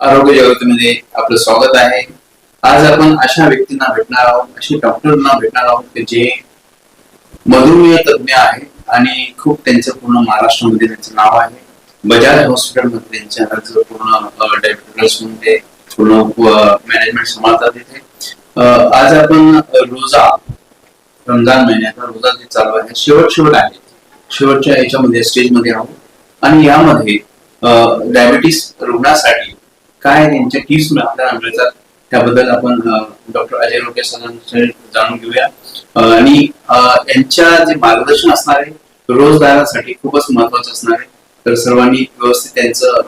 आरोग्य जगतमध्ये आपलं स्वागत आहे. आज आपण अशा व्यक्तींना भेटणार आहोत अशी डॉक्टरांना भेटणार आहोत की जे मधुमेह तज्ञ आहे आणि खूप त्यांचं पूर्ण महाराष्ट्रामध्ये त्यांचं नाव आहे. बजाज हॉस्पिटलमध्ये त्यांच्या पूर्ण डायबिटीसमध्ये पूर्ण मॅनेजमेंट सांभाळतात तिथे. आज आपण रोजा रमजान महिन्याचा रोजा जे चालू आहे शेवट शेवट आहे. शेवटच्या याच्यामध्ये स्टेजमध्ये आहोत. आणि यामध्ये डायबिटीस रुग्णासाठी काय त्यांच्या टिप्स आपल्याला मिळतात त्याबद्दल आपण डॉक्टर अजय रोके सरांकडे जाणून घेऊया. आणि यांच्या जे मार्गदर्शन असणार आहे रोजगारासाठी खूपच महत्वाचं असणार आहे. तर सर्वांनी व्यवस्थित त्यांचं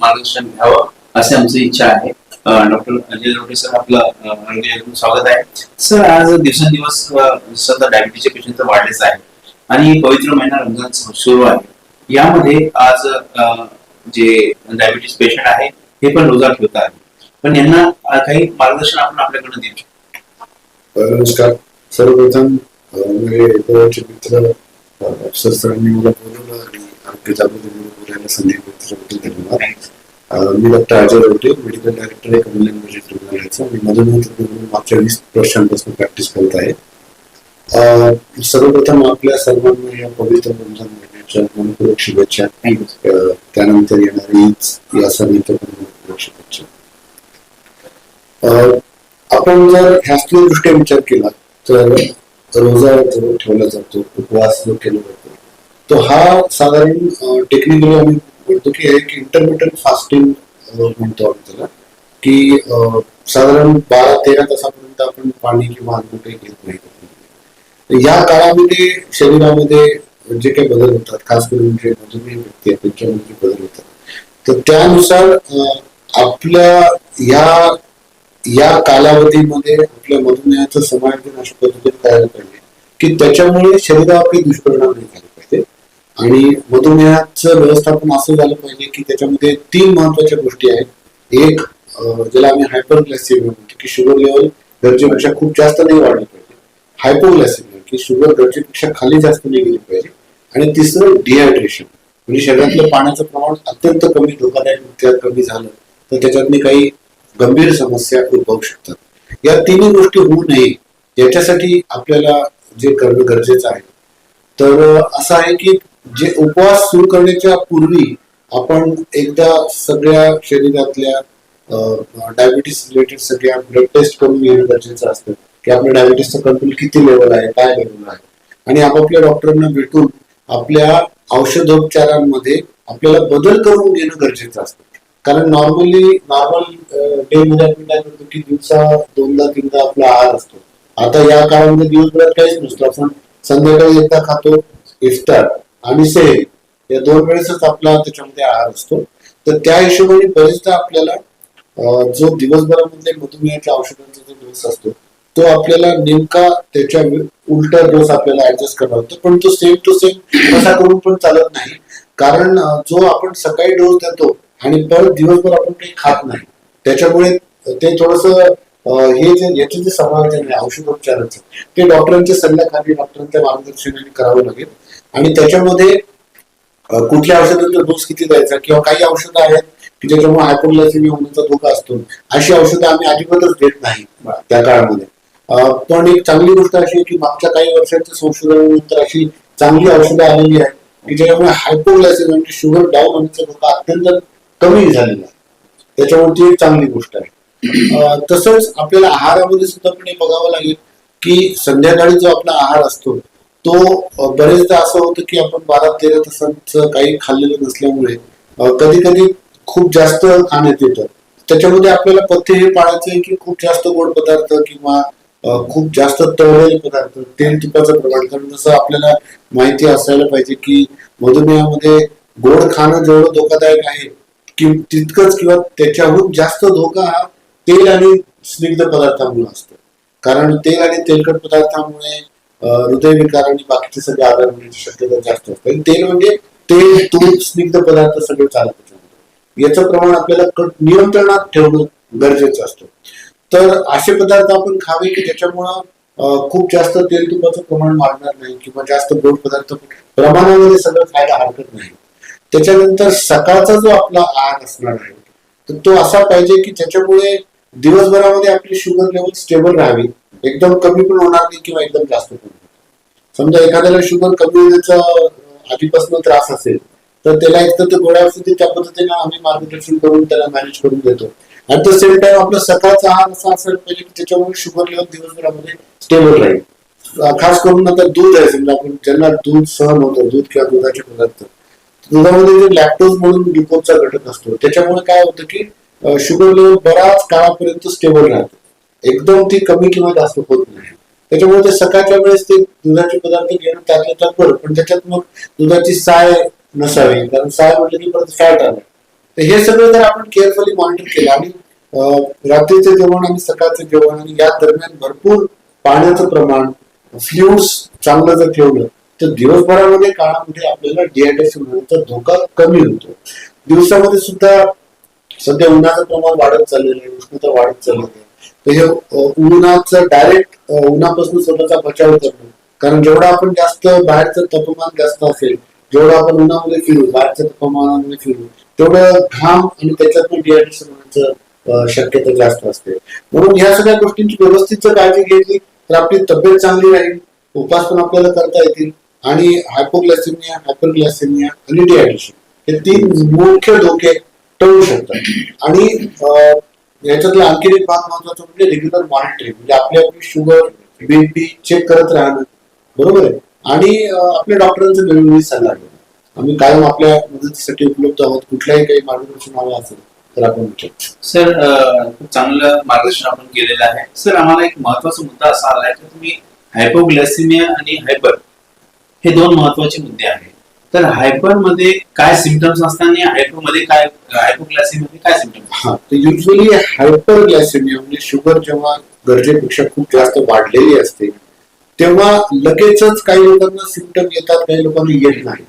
मार्गदर्शन घ्यावं अशी आमची इच्छा आहे. डॉक्टर अजय रोके सर आपलं स्वागत आहे. सर आज दिवसेंदिवस सध्या डायबिटीसचे पेशंट वाढलेच आहे आणि पवित्र महिना रमजान सुरू आहे. यामध्ये आज जे डायबिटीस पेशंट आहे हे पण रोजा आहे पण यांना काही मार्गदर्शन आपण आपल्याकडून देऊ शकतो. नमस्कार. सर्वप्रथम म्हणजे मित्र अं, सरांनी मला बोलवलं आणि आरोग्य जागृती बोलायला संधी मित्राबद्दल धन्यवाद. मी doctor Ajay Ravte medical director आहे कमल्याण बजेट रुग्णालयाचा मी मधुमेह मागच्या वीस वर्षांपासून प्रॅक्टिस करत आहे. सर्वप्रथम आपल्या सर्वांना या पवित्र रमजान महिन्याच्या मनपूर्वक शुभेच्छा. त्यानंतर येणारी या सणाच्या पण आपण जर शास्त्रीय दृष्ट्या विचार केला तर रोजा जो ठेवला जातो उपवास जो केला जातो तो हा साधारण टेक्निकली आम्ही म्हणतो की एक इंटरमिटंट फास्टिंग म्हणतो आपण त्याला. की साधारण बारा तेरा तासापर्यंत आपण पाणी किंवा अन्न काही घेत नाही. या काळामध्ये शरीरामध्ये जे काही बदल होतात खास करून जे मधुमेह व्यक्ती आहेत त्यांच्यामध्ये बदल होतात तर त्यानुसार आपल्या या या कालावधीमध्ये आपल्या मधुमेहाचं समायोजन अशा पद्धतीने करायला पाहिजे की त्याच्यामुळे शरीरावर काही दुष्परिणाम नाही झाले पाहिजे. आणि मधुमेहाचं व्यवस्थापन असं झालं पाहिजे की त्याच्यामध्ये तीन महत्त्वाच्या गोष्टी आहेत. एक ज्याला आम्ही हायपरग्लायसेमिया म्हणतो की शुगर लेवल गरजेपेक्षा खूप जास्त नाही वाढलं पाहिजे. हायपोग्लॅसिमिया की शुगर गरजेपेक्षा खाली जास्त नाही गेली पाहिजे. आणि तिसरं डिहायड्रेशन म्हणजे शरीरातलं पाण्याचं प्रमाण अत्यंत कमी धोकादायक कमी झालं. तर त्याच्यातनी काही गंभीर समस्या उद्भवू शकतात. या तिन्ही गोष्टी होऊ नये याच्यासाठी आपल्याला जे करणं गरजेचं आहे. तर असं आहे की जे उपवास सुरू करण्याच्या पूर्वी आपण एकदा सगळ्या शरीरातल्या डायबिटीस रिलेटेड सगळ्या ब्लड टेस्ट करून घेणं गरजेचं असतं. की आपल्या डायबिटीसचं कंट्रोल किती लेवल आहे काय लेवल आहे? आणि आपापल्या डॉक्टरांना भेटून आपल्या औषधोपचारांमध्ये आपल्याला बदल करून घेणं गरजेचं असतं. कारण नॉर्मली नॉर्मल डे मध्ये आपण काय करतो की दिवसा दोनदा तीनदा आपला आहार असतो. आता या काळामध्ये दिवसभरात काहीच नसतो. आपण संध्याकाळी एकदा खातो इफ्तार आणि सेल या दोन वेळेसच आपला त्याच्यामध्ये आहार असतो. तर त्या हिशोबाने बरेचदा आपल्याला जो दिवसभरामध्ये मधुमेहाच्या औषधांचा जो डोस असतो तो आपल्याला नेमका त्याच्या उलटा डोस आपल्याला ऍडजस्ट करावा लागतो. पण तो सेम टू सेम असा करून पण चालत नाही. कारण जो आपण सकाळी डोस देतो आणि परत दिवसभर आपण काही खात नाही. त्याच्यामुळे ते थोडस हे जे याचे जे समायोजन आहे औषधोपचाराचं ते डॉक्टरांच्या सल्ल्याखाली डॉक्टरांच्या मार्गदर्शनाने करावं लागेल. आणि त्याच्यामध्ये कुठल्या औषधांचा डोस किती द्यायचा किंवा काही औषधं आहेत की ज्याच्यामुळे हायपोग्लायसेमिया होण्याचा धोका असतो अशी औषधं आम्ही अजिबातच देत नाही त्या काळामध्ये. पण एक चांगली गोष्ट अशी आहे की मागच्या काही वर्षांच्या संशोधनानंतर अशी चांगली औषधं आलेली आहेत की ज्याच्यामुळे हायपोग्लायसेमिया म्हणजे शुगर डाऊन होण्याचा धोका अत्यंत कमी झालेला आहे. त्याच्यामुळे ती एक चांगली गोष्ट आहे. तसंच आपल्याला आहारामध्ये सुद्धा पण हे बघावं लागेल की संध्याकाळी जो आपला आहार असतो तो बरेचदा असं होतं की आपण बारा तेरा तासांचं काही खाल्लेलं नसल्यामुळे कधी कधी खूप जास्त खाण्यात येतं. त्याच्यामध्ये आपल्याला पथ्य हे पाळायचं आहे की खूप जास्त गोड पदार्थ किंवा खूप जास्त तळलेले पदार्थ तेल तुपाचं प्रमाण कारण जसं आपल्याला माहिती असायला पाहिजे की मधुमेहामध्ये गोड खाणं जेवढं धोकादायक आहे कि- तितकंच किंवा त्याच्याहून जास्त धोका हा तेल आणि स्निग्ध पदार्थामुळे असतो. कारण तेल आणि तेलकट पदार्थामुळे हृदयविकार आणि बाकीचे सगळे आजार होण्याची शक्यता जास्त असते. तेल म्हणजे तेल तूप स्निग्ध पदार्थ सगळे चालत त्याच्यामध्ये. याचं प्रमाण आपल्याला कट नियंत्रणात ठेवणं गरजेचं असतं. तर असे पदार्थ आपण खावे की ज्याच्यामुळं खूप जास्त तेल तुपाचं प्रमाण वाढणार नाही किंवा जास्त गोड पदार्थ प्रमाणामध्ये सगळं खायला हरकत नाही. त्याच्यानंतर सकाळचा जो आपला आहार असणार आहे तर तो असा पाहिजे की त्याच्यामुळे दिवसभरामध्ये आपली शुगर लेवल स्टेबल राहावी. एकदम कमी पण होणार नाही किंवा एकदम जास्त पण होणार समजा एखाद्याला शुगर कमी होण्याचा आधीपासून त्रास असेल तर त्याला एक तर ते गोळ्या औषधी त्या पद्धतीने आम्ही मार्गदर्शन करून त्याला मॅनेज करून देतो. आणि द सेम टाइम आपला सकाळचा आहार असा असायला पाहिजे की त्याच्यामुळे शुगर लेवल दिवसभरामध्ये स्टेबल राहील. खास करून आता दूध आहे समजा आपण ज्यांना दूध सहन होतं दूध किंवा दुधाचे पदार्थ दुधामध्ये जे लॅक्टोज म्हणून ग्लुकोजचा घटक असतो. त्याच्यामुळे काय होतं की शुगर लेवल बराच काळापर्यंत स्टेबल राहते. एकदम ती कमी किंवा जास्त होत नाही. त्याच्यामुळे ते सकाळच्या वेळेस ते दुधाचे पदार्थ घेणं त्यातल्या त्यात बरं. पण त्याच्यात मग दुधाची साय नसावी. कारण साय म्हटलं की परत फॅट आलं. तर हे सगळं जर आपण केअरफुली मॉनिटर केलं. आणि रात्रीचे जेवण आणि सकाळचं जेवण आणि या दरम्यान भरपूर पाण्याचं प्रमाण फ्ल्युड्स चांगलं जर ठेवलं तर दिवसभरामध्ये काळामध्ये आपल्याला डिहायड्रेशन होण्याचा धोका कमी होतो. दिवसामध्ये सुद्धा सध्या उन्हाचं प्रमाण वाढत चाललेलं आहे उष्णता वाढत चाललेली आहे. तर हे उन्हाचं डायरेक्ट उन्हापासून स्वतःचा बचाव करणं. कारण जेवढा आपण जास्त बाहेरचं तापमान जास्त असेल जेवढं आपण उन्हामध्ये फिरू बाहेरच्या तापमानामध्ये फिरू तेवढं घाम आणि त्याच्यातून डिहायड्रेशन होण्याचं शक्यता जास्त असते. म्हणून ह्या सगळ्या गोष्टींची व्यवस्थित जर काळजी घेतली तर आपली तब्येत चांगली राहील उपास पण आपल्याला करता येतील. आणि हायपोग्लासेमिया हायपरग्लासेमिया आणि डिहायड्रेशन हे तीन मुख्य धोके टळू शकतात. आणि याच्यातला आणखी एक भाग महत्त्वाचा म्हणजे रेग्युलर मॉनिटरिंग म्हणजे आपली आपली शुगर बीपी चेक करत राहणं. बरोबर आहे? आणि आपल्या डॉक्टरांचा वेळोवेळी सल्ला घेणं. आम्ही कायम आपल्या मदतीसाठी उपलब्ध आहोत. कुठल्याही काही मार्गदर्शन हवं असेल तर आपण सर खूप चांगलं मार्गदर्शन आपण केलेलं आहे. सर आम्हाला एक महत्त्वाचा मुद्दा असा आलाय की तुम्ही हायपोग्लासिमिया आणि हायपर हे दोन महत्त्वाचे मुद्दे आहेत. तर हायपरमध्ये काय सिमटम्स असतात आणि हायपरमध्ये काय हायपोग्लायसिमिया मध्ये काय सिमटम्स हा युजली हायपर ग्लासिमिया म्हणजे शुगर जेव्हा गरजेपेक्षा खूप जास्त वाढलेली असते तेव्हा लगेचच काही लोकांना सिमटम येतात काही लोकांना येत नाहीत.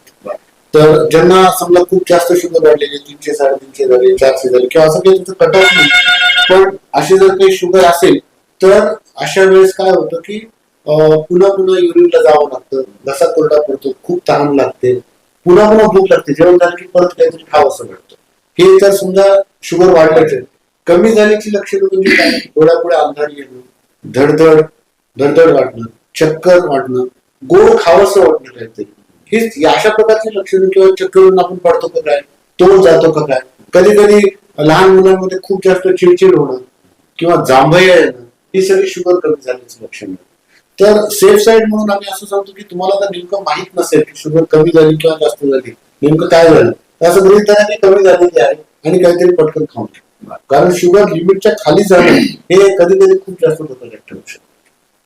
तर ज्यांना समजा खूप जास्त शुगर वाढलेली तीनशे साडेतीनशे झाले चारशे झाले किंवा असं काही त्याचं कट ऑफ नाही. पण अशी जर काही शुगर असेल तर अशा वेळेस काय होतं की पुन्हा पुन्हा युनिटला जावं लागतं. घसा कोरडा पडतो खूप ताण लागते. पुन्हा पुन्हा भूक लागते. जेवण झालं की परत काहीतरी खावं असं वाटतं. हे जर समजा शुगर वाढल्याचे कमी झाल्याची लक्षणं म्हणजे काय? डोळ्यापुढे अंधार येणं धडधड धडधड वाटणं चक्कर वाटणं गोड खावंसं वाटणं काहीतरी. हेच अशा प्रकारची लक्षणं किंवा चक्करून आपण पडतो का काय? तोड जातो का काय? कधी कधी लहान मुलांमध्ये खूप जास्त चिडचिड होणं किंवा जांभया येणं ही सगळी शुगर कमी झाल्याची लक्षणं तर सेफ साईड म्हणून आम्ही असं सांगतो की तुम्हाला जर नेमकं माहीत नसेल की शुगर कमी झाली किंवा जास्त झाली नेमकं काय झालं तर असं गृहित कमी झालेली आहे आणि काहीतरी पटकन खाऊन. कारण शुगर लिमिटच्या खाली जाणं हे कधी कधी खूप जास्त धोकादायक ठरू शकतं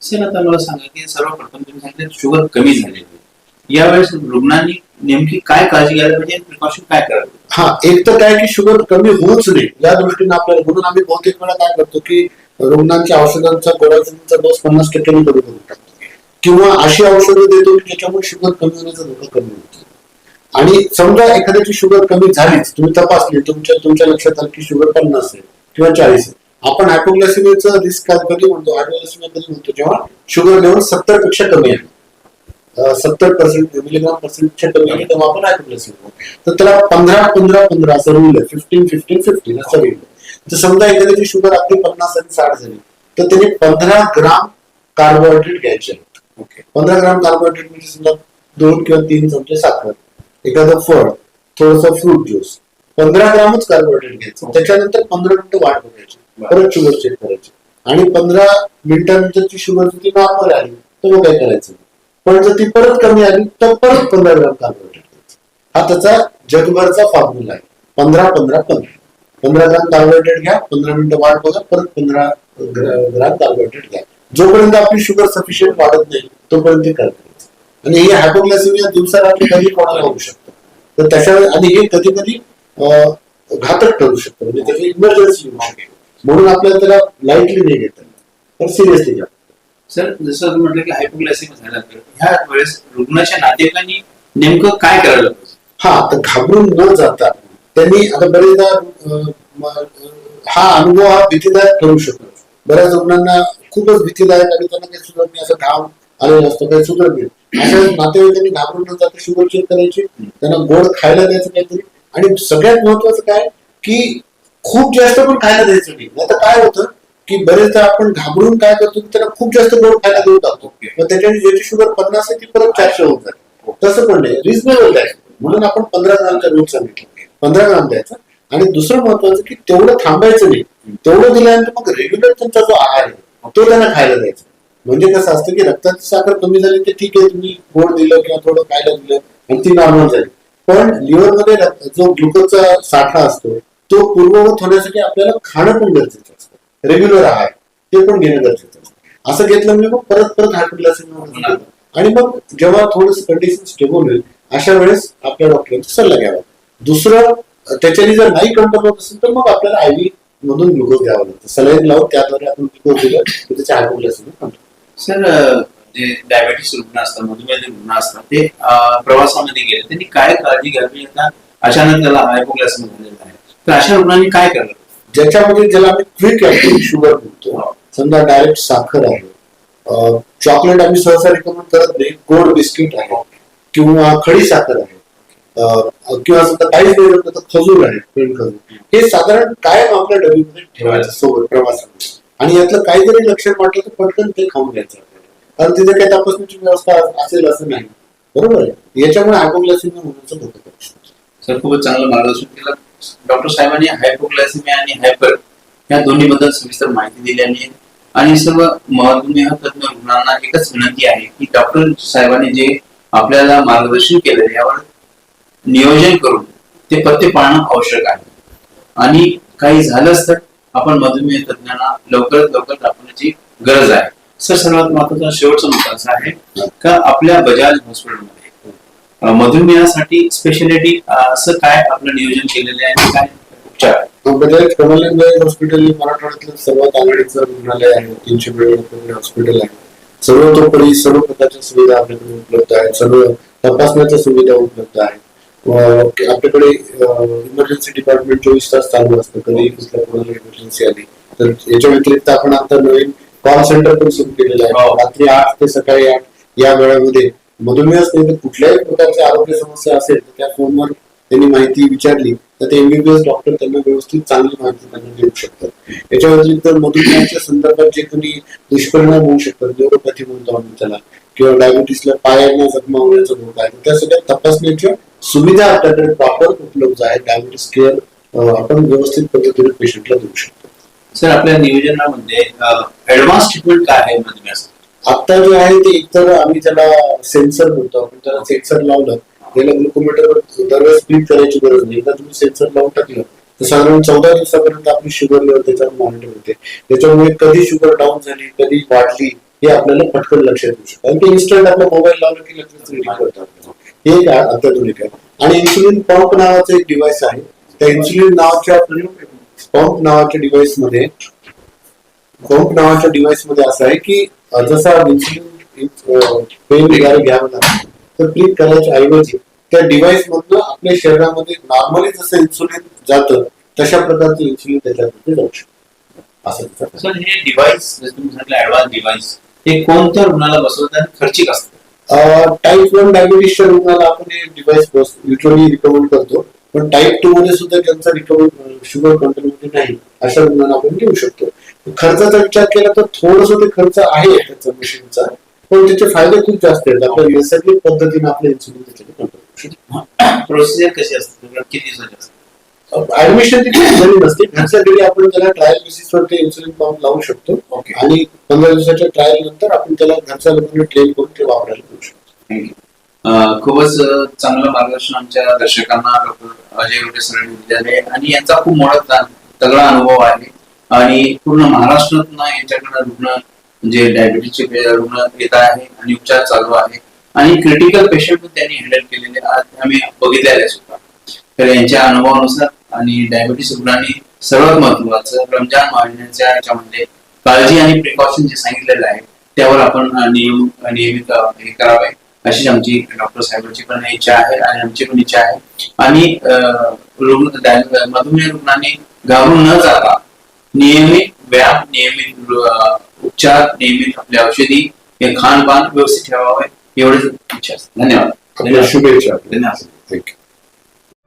सर आता मला सांगा की सर्वप्रथम तुम्ही सांगितलं शुगर कमी झालेली आहे. यावेळेस रुग्णांनी नेमकी काय काळजी घ्यायला पाहिजे प्रिकॉशन काय करायला पाहिजे? हा एक तर काय की शुगर कमी होऊच नाही या दृष्टीने आपल्याला म्हणून आम्ही बहुतेक वेळा काय करतो की रुग्णांच्या औषधांचा गोळ्या डोस पन्नास टक्क्यांनी कमी करून टाकतो. किंवा अशी औषधं देतो की ज्याच्यामुळे शुगर कमी होण्याचा धोका कमी होतो. आणि समजा एखाद्याची शुगर कमी झालीच तुम्ही तपासली तुमच्या तुमच्या लक्षात आलं की शुगर पन्नास आहे किंवा चाळीस आहे. आपण हायपोग्लासिमियाचा रिस्क कधी म्हणतो हायपोग्लासिमिया कधी म्हणतो जेव्हा शुगर लेवल सत्तरपेक्षा कमी आहे. सत्तर पर्सेंट मिलीग्राम पर्सेंटच्या कमी आहे तेव्हा आपण हायपोग्लासिमिया तर त्याला पंधरा पंधरा पंधरा असं रूल आहे. फिफ्टीन फिफ्टीन फिफ्टीन असं रूल आहे. तर समजा एखाद्याची शुगर आपली पन्नास आणि साठ झाली तर त्याने पंधरा ग्राम कार्बोहायड्रेट घ्यायचे पंधरा ग्राम कार्बोहायड्रेट म्हणजे समजा दोन किंवा तीन चमचे साखर एखादं फळ थोडस फ्रूट ज्यूस पंधरा ग्रामच कार्बोहायड्रेट घ्यायचं. त्याच्यानंतर पंधरा मिनिटं वाट बघायची परत शुगर चेक करायची. आणि पंधरा मिनिटांनंतरची शुगर जर ती नॉर्मल आली तर मग काय करायचं? पण जर ती परत कमी आली तर परत पंधरा ग्राम कार्बोहायड्रेट घ्यायचं. हा त्याचा जगभरचा फॉर्म्युला आहे. पंधरा पंधरा पंधरा. पंधरा ग्राम कार्बोहायड्रेट घ्या पंधरा मिनिटं वाट बघा परत पंधरा ग्राम कार्बोहायड्रेट घ्या. जोपर्यंत आपली शुगर सफिशियंट वाढत नाही तोपर्यंत ते करायचं आणि हे हायपोग्लासिमिया दिवसा रात्री कधी कोणाला होऊ शकतं. तर त्याच्या आणि हे कधी कधी घातक ठरू शकतं म्हणजे त्याची इमर्जन्सी होऊ शकते. म्हणून आपल्याला त्याला लाईटली नाही घेता. तर सिरियसली घ्या. सर जसं म्हटलं की हायपोग्लायसेमिया झालं तर ह्या वेळेस रुग्णाच्या नातेवाईकांनी नेमकं काय करायला पाहिजे? हा तर घाबरून न जाता त्यांनी आता बरेचदा हा अनुभव हा भीतीदायक ठरू शकतो. बऱ्याच रुग्णांना खूपच भीतीदायक आणि त्यांना काही सुचत नाही असं घाम आलेलं असतं काही सुचत नाही. अशा नातेवाईकांनी घाबरून न जाता शुगर चेक करायची. त्यांना गोड खायला द्यायचं काहीतरी. आणि सगळ्यात महत्वाचं काय की खूप जास्त पण खायला द्यायचं नाही. आता काय होतं की बरेचदा आपण घाबरून काय करतो की त्यांना खूप जास्त गोड खायला देऊ टाकतो. मग त्याच्याने ज्याची शुगर पन्नास आहे ती परत चारशे होत जाते. तसं पण नाही रिजनेबल आहे म्हणून आपण पंधरा ग्रामचा रोज सांगितलं. पंधरा ग्राम द्यायचा. आणि दुसरं महत्वाचं की तेवढं थांबायचं नाही. तेवढं दिल्यानंतर मग रेग्युलर त्यांचा जो आहार आहे तो त्यांना खायला द्यायचा. म्हणजे कसं असतं की रक्ताची साखर कमी झाली तर ठीक आहे तुम्ही गोड दिलं किंवा थोडं खायला दिलं आणि ती नॉर्मल झाली. पण लिव्हरमध्ये जो ग्लुकोजचा साठा असतो तो पूर्ववत होण्यासाठी आपल्याला खाणं पण गरजेचं असतं. रेग्युलर आहार ते पण घेणं गरजेचं असतं. असं घेतलं म्हणजे मग परत परत हायपोग्लासिमिया आणि मग जेव्हा थोडस कंडिशन स्टेबल होईल अशा वेळेस आपल्या डॉक्टरांचा सल्ला घ्यावा. दुसरं त्याच्याने जर नाही कंट्रोल होत असेल तर मग आपल्याला आयव्ही मधून ग्लुकोज द्यावा लागतं. सलाईन लावून त्याद्वारे आपण ग्लुकोज दिलं तर त्याच्या हायपोग्लासिमिया कंट्रोल सर जे डायबेटीस रुग्ण असतात मधुमेह रुग्ण असतात ते प्रवासामध्ये गेले. त्यांनी काय काळजी घ्यावी? आता अचानक त्याला हायपोग्लायसेमिया झालेला आहे. तर अशा रुग्णांनी काय करायला ज्याच्यामध्ये ज्याला आम्ही क्विक ऍक्टिव्ह शुगर म्हणतो. समजा डायरेक्ट साखर आहे. चॉकलेट आम्ही सहसा रिकमेंड करत नाही. गोड बिस्किट आहे. किंवा खडी साखर आहे. किंवा समजा काहीच नाही जमलं तर खजूर आहे पेंट खजूर. हे साधारण कायम आपल्या डबीमध्ये ठेवायचं सोबत प्रवासामध्ये? आणि यातलं काहीतरी लक्षात वाटलं तर पटकन ते खाऊन घ्यायचं. कारण तिथे काही तपासण्याची व्यवस्था असेल असं नाही. बरोबर आहे? याच्यामुळे हायपोग्लासिमिया होण्याचं धोका करू शकतो. सर खूपच चांगलं मार्गदर्शन केलं. डॉक्टर साहेबांनी हायपोग्लायसेमिया आणि हायपर या दोन्ही बद्दल सविस्तर माहिती दिली आहे आणि सर्व मधुमेह तज्ञ रुग्णांना एकच विनंती आहे की डॉक्टर साहेबांनी जे आपल्याला मार्गदर्शन केलं यावर नियोजन करून ते पत्ते पाळणं आवश्यक आहे. आणि काही झालंच तर आपण मधुमेह तज्ञांना लवकरात लवकर दाखवण्याची गरज आहे. सर सर्वात महत्त्वाचा शेवटचा मुद्दा असा आहे का आपल्या बजाज हॉस्पिटलमध्ये मधुमेहासाठी स्पेशालिटी असं काय आपलं नियोजन केलेलं आहे आणि काय उपचार बजाज हॉस्पिटल हे मराठवाड्यातलं सर्वात आघाडीचं रुग्णालय आहे. तीनशे बेड हॉस्पिटल आहे. सर्वतोपरी सर्व प्रकारच्या सुविधा आपल्याकडे उपलब्ध आहेत. सर्व तपासण्याच्या सुविधा उपलब्ध आहेत. आपल्याकडे इमर्जन्सी डिपार्टमेंट चोवीस तास चालू असतं. कधी कुठल्या कोणाला इमर्जन्सी आली. तर याच्या व्यतिरिक्त आपण आता नवीन कॉल सेंटर पण सुरू केलेलं आहे. हो. रात्री आठ ते सकाळी आठ या वेळामध्ये मधुमेहच नाही तर कुठल्याही प्रकारची आरोग्य समस्या असेल तर त्या फोनवर त्यांनी माहिती विचारली तर ते एमबीबीएस डॉक्टर त्यांना व्यवस्थित चांगली माहिती त्यांना देऊ शकतात. याच्या व्यतिरिक्त मधुमेहाच्या संदर्भात जे कोणी दुष्परिणाम होऊ शकतात न्यूरोपॅथी म्हणतो आम्ही त्याला किंवा डायबिटीसला पायांना जखमा होण्याचा धोका आहे त्या सगळ्या तपासण्याच्या सुविधा आपल्याकडे प्रॉपर उपलब्ध आहे डायबिटीस केअर आपण व्यवस्थित पद्धतीने पेशंटला देऊ शकतो. सर आपल्या नियोजनामध्ये ऍडव्हान्स ट्रीटमेंट काय आहे मधुमेहासाठी आता जे आहे ते एकतर आम्ही त्याला सेन्सर म्हणतो आपण त्याला सेन्सर लावलं त्याला ग्लुकोमीटरवर दरवेळेस क्लिक करायची गरज नाही. एकदा तुम्ही सेन्सर लावून टाकलं तर साधारण चौदा दिवसापर्यंत आपली शुगर लेवल त्याच्यावर मॉनिटर होते. त्याच्यामुळे कधी शुगर डाऊन झाली कधी वाढली हे आपल्याला पटकन लक्षात येऊ शकतं. आणि ते इन्स्टंट आपला मोबाईल लावलं की लगेच रिडिंग करतं आपल्याला. हे एक अत्याधुनिक आहे. आणि इन्सुलिन पंप नावाचं एक डिव्हाइस आहे. त्या इन्सुलिन नावाच्या पंप नावाच्या डिव्हाइसमध्ये पंप नावाच्या डिव्हाइसमध्ये असं आहे की जसा इन्सुलिन पेन वगैरे घ्यावं लागतं तर क्लिक करायच्या ऐवजी त्या डिव्हाइस मधनं आपल्या शरीरामध्ये नॉर्मली जसं इन्सुलिन जातं तशा प्रकारचं इन्सुलिन त्याच्यामध्ये जाऊ शकतं. असं सर हे डिव्हाइस जसं तुम्ही सांगितलं ऍडव्हान्स डिव्हाइस हे कोणत्या रुग्णाला बसवतात? आणि खर्चिक असतं. टाईप वन डायबिटीसच्या रुग्णाला आपण हे डिव्हाइस युजली रिकमेंड करतो. पण टाईप टू मध्ये सुद्धा ज्यांचा रिकमेंड शुगर कंट्रोलमध्ये नाही अशा रुग्णाला आपण घेऊ शकतो. खर्चाचा विचार केला तर थोडस ते खर्च आहे त्याचा मशीनचा पण त्याचे फायदे खूप जास्त आहेत. आपल्या नैसर्गिक पद्धतीने आपले इन्सुलिन कंट्रोल प्रोसिजर कशी असते? किती दिवसाची असते? ऍडमिशन ती खूप जरी नसते घरी आपण त्याला ट्रायल बेसिसवर ते इन्सुलिन पंप लावू शकतो. ओके आणि पंधरा दिवसाच्या ट्रायल नंतर आपण त्याला घरच्या लोकांना ट्रेन करून ते वापरायला देऊ शकतो. खूपच चांगलं मार्गदर्शन आमच्या दर्शकांना डॉक्टर अजय रोटे सरांनी दिलेलं आहे. आणि यांचा खूप मोठा तगडा अनुभव आहे. आणि पूर्ण महाराष्ट्रातून यांच्याकडे रुग्ण जे डायबिटीसचे रुग्ण येत आहे आणि उपचार चालू आहे. आणि क्रिटिकल पेशंट पण त्यांनी हँडल केलेले आज आम्ही बघितलेले आहे सुद्धा. तर यांच्या अनुभवानुसार आणि डायबिटीस रुग्णांनी सर्वात महत्वाचं रमजान महिन्याच्या याच्यामध्ये काळजी आणि प्रिकॉशन जे सांगितलेलं आहे त्यावर आपण नियम नियमित हे करावे. अशी आमची डॉक्टर साहेबांची पण इच्छा आहे आणि आमची पण इच्छा आहे. आणि रुग्ण मधुमेह रुग्णांनी घाबरून न जाता नियमित व्यायाम नियमित उपचार नियमित आपल्या औषधी हे खानपान व्यवस्थित ठेवावे एवढीच इच्छा असते धन्यवाद. शुभेच्छा. धन्यवाद. थँक्यू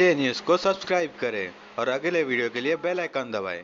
जे न्यूज को सब्सक्राइब करें और अगले वीडियो के लिए बेल आइकन दबाएं।